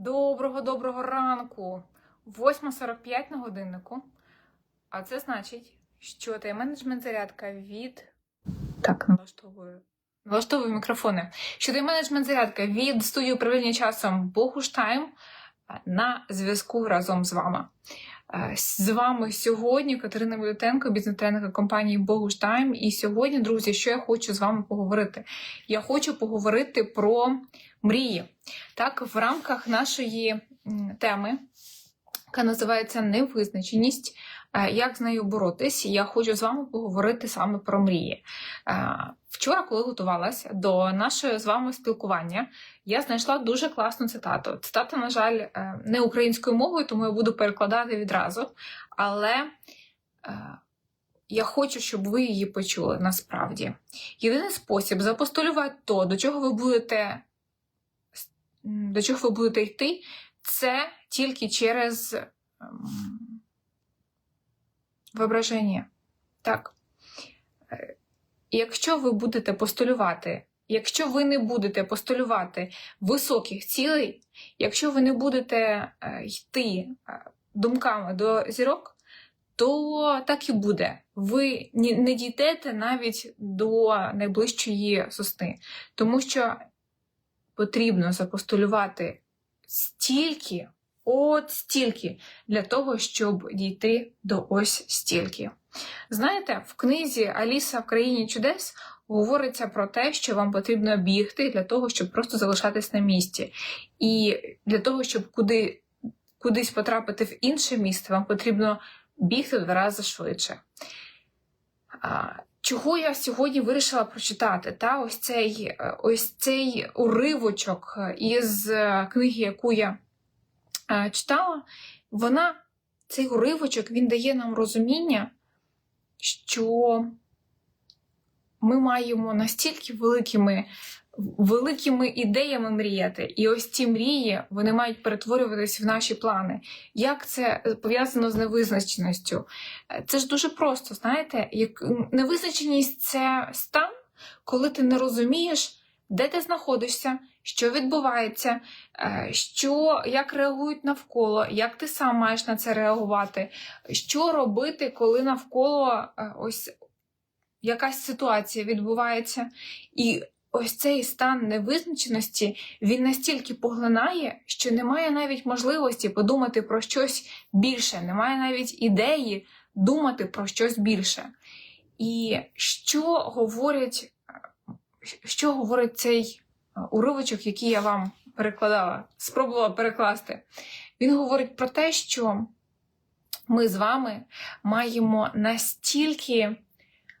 Доброго доброго ранку. 8.45 на годиннику. А це значить, що тайм менеджмент зарядка від. Так, налаштовую. Налаштовую мікрофони. Що тайм менеджмент зарядка від студії управління часом Богуштайм на зв'язку разом з вами. Е, З вами сьогодні Катерина Мілютенко, бізнес-тренерка компанії Богуштайм. І сьогодні, друзі, що я хочу з вами поговорити? Я хочу поговорити про мрії. Так, в рамках нашої теми, яка називається невизначеність, е, як з нею боротись, я хочу з вами поговорити саме про мрії. Е, Вчора, коли готувалася до нашого з вами спілкування, я знайшла дуже класну цитату. Цитата, на жаль, е, не українською мовою, тому я буду перекладати відразу. Але е, я хочу, щоб ви її почули насправді. Єдиний спосіб запостулювати то, до чого ви будете до чого ви будете йти, це тільки через ем, виображення. Так. Якщо ви будете постулювати, якщо ви не будете постулювати високих цілей, якщо ви не будете е, йти е, думками до зірок, то так і буде. Ви не дійдете навіть до найближчої сосни, тому що потрібно запостулювати стільки, от стільки, для того, щоб дійти до ось стільки. Знаєте, в книзі Аліса в країні чудес говориться про те, що вам потрібно бігти для того, щоб просто залишатись на місці. І для того, щоб куди, кудись потрапити в інше місце, вам потрібно бігти два рази швидше. Чого я сьогодні вирішила прочитати? Та ось цей, ось цей уривочок із книги, яку я е, читала, вона, цей уривочок, він дає нам розуміння, що ми маємо настільки великими, великими ідеями мріяти, і ось ці мрії вони мають перетворюватись в наші плани. Як це е, пов'язано з невизначеністю? Е, Це ж дуже просто, знаєте, як невизначеність це стан, коли ти не розумієш, де ти знаходишся, що відбувається, е, що, як реагують навколо, як ти сам маєш на це реагувати, що робити, коли навколо е, ось якась ситуація відбувається. І ось цей стан невизначеності він настільки поглинає, що немає навіть можливості подумати про щось більше, немає навіть ідеї думати про щось більше. І що говорять, що говорить цей е, уривочок, який я вам перекладала, спробувала перекласти? Він говорить про те, що ми з вами маємо настільки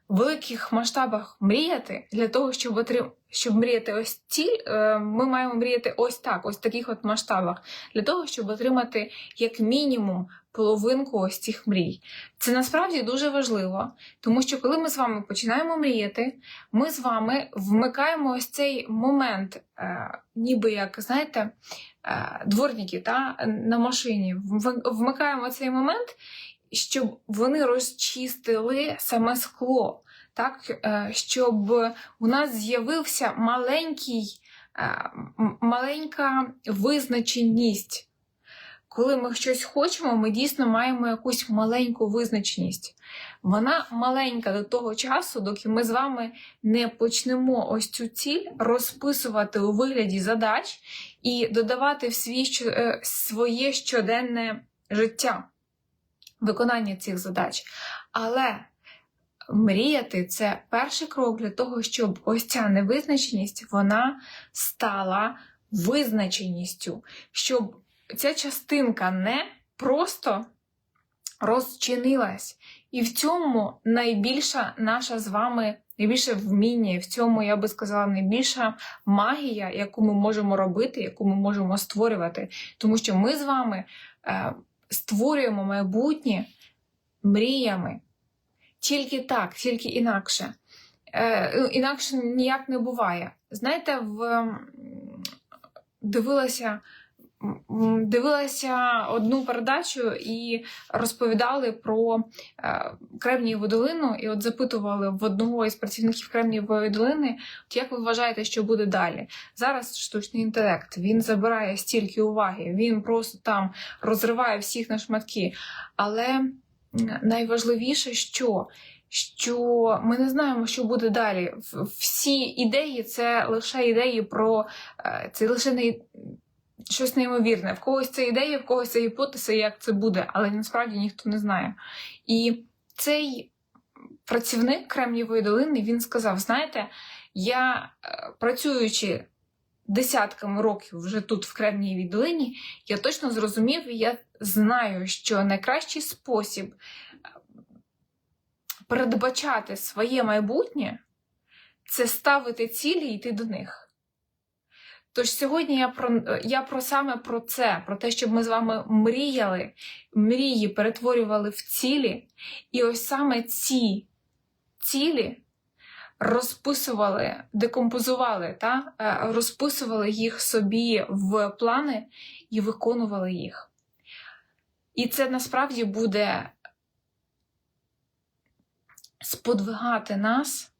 великих масштабах мріяти для того, щоб отрим... щоб мріяти ось ці, е, ми маємо мріяти ось так, ось в таких от масштабах, для того, щоб отримати як мінімум половинку ось цих мрій. Це насправді дуже важливо, тому що коли ми з вами починаємо мріяти, ми з вами вмикаємо ось цей момент, е, ніби як, знаєте, е, дворники та, на машині. Вмикаємо цей момент, щоб вони розчистили саме скло, так? е, щоб у нас з'явився маленький, е, маленька визначеність. Коли ми щось хочемо, ми дійсно маємо якусь маленьку визначеність. Вона маленька до того часу, доки ми з вами не почнемо ось цю ціль розписувати у вигляді задач і додавати в свій, е, своє щоденне життя виконання цих задач. Але мріяти це перший крок для того, щоб ось ця невизначеність вона стала визначеністю, щоб ця частинка не просто розчинилась. І в цьому найбільша наша з вами, найбільше вміння, і в цьому, я би сказала, найбільша магія, яку ми можемо робити, яку ми можемо створювати. Тому що ми з вами е, створюємо майбутнє мріями. Тільки так, тільки інакше. Е, інакше ніяк не буває. Знаєте, в, дивилася дивилася одну передачу і розповідали про е, Кремнієву долину, і от запитували в одного із працівників Кремнієвої долини, от як ви вважаєте, що буде далі? Зараз штучний інтелект він забирає стільки уваги, він просто там розриває всіх на шматки. Але найважливіше, що що ми не знаємо, що буде далі. Всі ідеї це лише ідеї про е, це лише не щось неймовірне. В когось це ідея, в когось це гіпотеза, як це буде, але насправді ніхто не знає. І цей працівник Кремнієвої долини він сказав: знаєте, я е, працюючи десятками років вже тут, в Кремнієвій долині, я точно зрозумів, і я знаю, що найкращий спосіб е, передбачати своє майбутнє це ставити цілі і йти до них. Тож сьогодні я про, я про саме про це, про те, щоб ми з вами мріяли, мрії перетворювали в цілі, і ось саме ці цілі розписували, декомпозували, та? е, розписували їх собі в плани і виконували їх. І це насправді буде сподвигати нас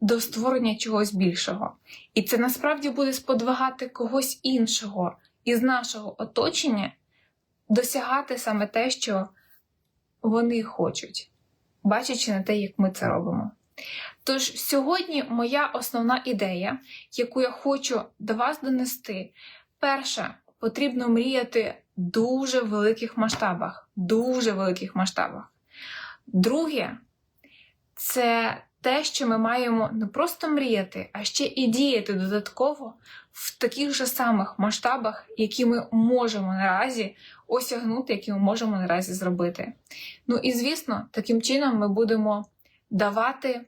до створення чогось більшого. І це насправді буде сподвигати когось іншого із нашого оточення досягати саме те, що вони хочуть, бачачи на те, як ми це робимо. Тож сьогодні моя основна ідея, яку я хочу до вас донести, перша, потрібно мріяти в дуже великих масштабах, дуже великих масштабах. Друге, це те, що ми маємо не просто мріяти, а ще і діяти додатково в таких же самих масштабах, які ми можемо наразі осягнути, які ми можемо наразі зробити. Ну і звісно, таким чином ми будемо давати,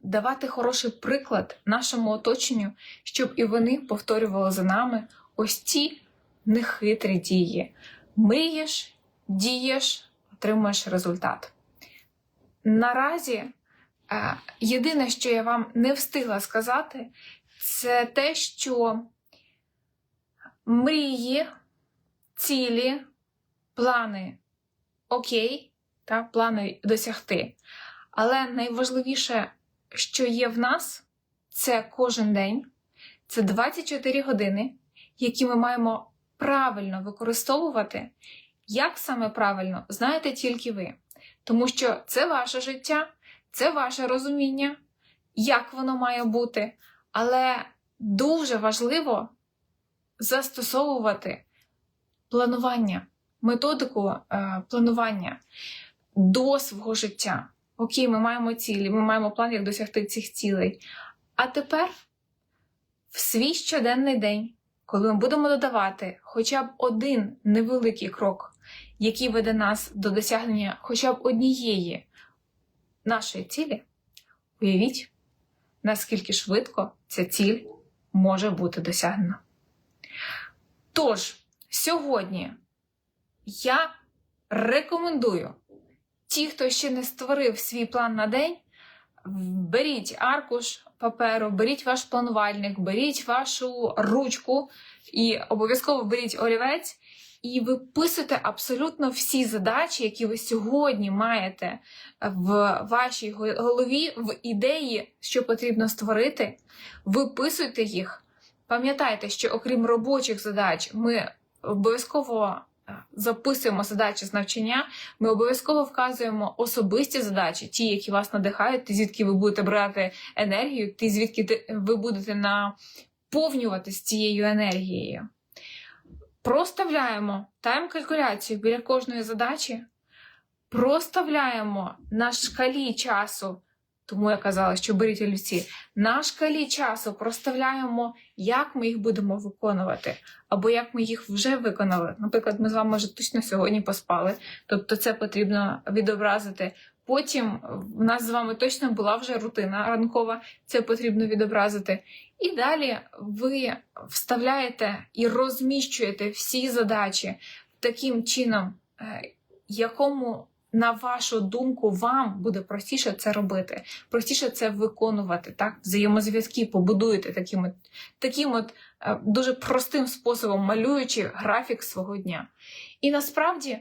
давати хороший приклад нашому оточенню, щоб і вони повторювали за нами ось ці нехитрі дії. Мрієш, дієш, отримуєш результат. Наразі е, єдине, що я вам не встигла сказати, це те, що мрії, цілі, плани окей, та, плани досягти. Але найважливіше, що є в нас, це кожен день, це 24 години, які ми маємо правильно використовувати. Як саме правильно, знаєте тільки ви. Тому що це ваше життя, це ваше розуміння, як воно має бути. Але дуже важливо застосовувати планування, методику е, планування до свого життя. Окей, ми маємо цілі, ми маємо план, як досягти цих цілей. А тепер в свій щоденний день, коли ми будемо додавати хоча б один невеликий крок, який веде нас до досягнення хоча б однієї нашої цілі, уявіть, наскільки швидко ця ціль може бути досягнена. Тож, сьогодні я рекомендую ті, хто ще не створив свій план на день, беріть аркуш паперу, беріть ваш планувальник, беріть вашу ручку і обов'язково беріть олівець. І виписуйте абсолютно всі задачі, які ви сьогодні маєте в вашій голові, в ідеї, що потрібно створити. Виписуйте їх. Пам'ятайте, що окрім робочих задач, ми обов'язково записуємо задачі з навчання, ми обов'язково вказуємо особисті задачі, ті, які вас надихають, ті, звідки ви будете брати енергію, ті, звідки ви будете наповнюватись цією енергією. Проставляємо тайм-калькуляцію біля кожної задачі, проставляємо на шкалі часу, тому я казала, що беріть олівці, на шкалі часу проставляємо, як ми їх будемо виконувати, або як ми їх вже виконали. Наприклад, ми з вами вже точно сьогодні поспали, тобто це потрібно відобразити. Потім в нас з вами точно була вже рутина ранкова, це потрібно відобразити. І далі ви вставляєте і розміщуєте всі задачі таким чином, е, якому, на вашу думку, вам буде простіше це робити, простіше це виконувати. Так? Взаємозв'язки побудуєте таким от, таким от е, дуже простим способом малюючи графік свого дня. І насправді,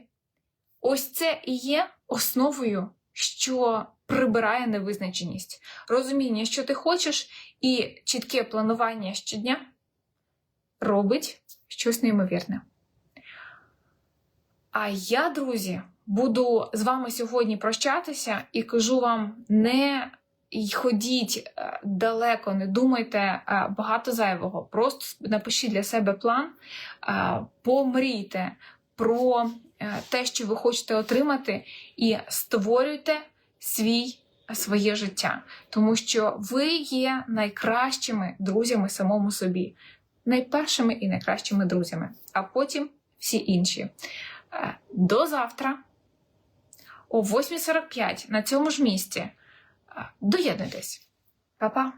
ось це і є основою, що прибирає невизначеність. Розуміння, що ти хочеш, і чітке планування щодня робить щось неймовірне. А я, друзі, буду з вами сьогодні прощатися і кажу вам: не ходіть е, далеко, не думайте е, багато зайвого. Просто напишіть для себе план, е, помрійте про те, що ви хочете отримати, і створюйте свій. Своє життя, тому що ви є найкращими друзями самому собі, найпершими і найкращими друзями, а потім всі інші. До завтра о 8.45 на цьому ж місці. Е, Доєднуйтесь. Па-па!